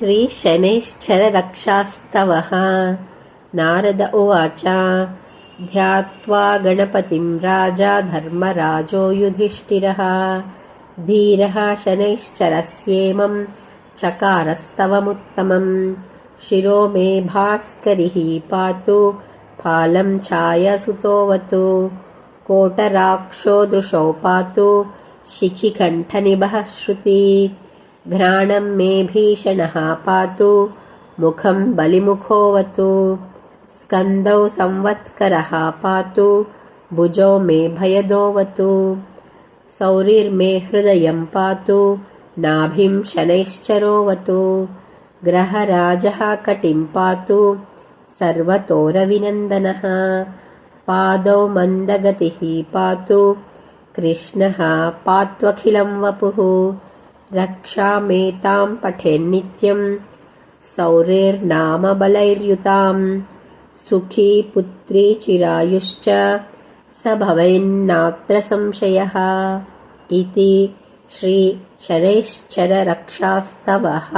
श्रीशनैश्चररक्षास्तवः। नारद उवाच ध्यात्वा गणपतिं राजा धर्मराजो युधिष्ठिरः धीरः शनैश्चरस्येमं चकारस्तवमुत्तमम् शिरो मे भास्करिः पातु फालं छायसुतोऽवतु कोटराक्षो दृशौ पातु शिखिकण्ठनिभः श्रुति घ्राणं मे भीषणः पातु मुखं बलिमुखोऽवतु स्कन्दौ संवत्करः पातु भुजौ मे भयदोऽवतु सौरिर्मे हृदयं पातु नाभिं शनैश्चरोऽवतु ग्रहराजः कटिं पातु सर्वतोरविनन्दनः पादौ मन्दगतिः पातु कृष्णः पात्वखिलं वपुः रक्षामेतां पठेन्नित्यं सौरेर्नामबलैर्युतां सुखी पुत्री चिरायुश्च स भवेन्नात्र संशयः इति श्रीशनैश्चररक्षास्तवः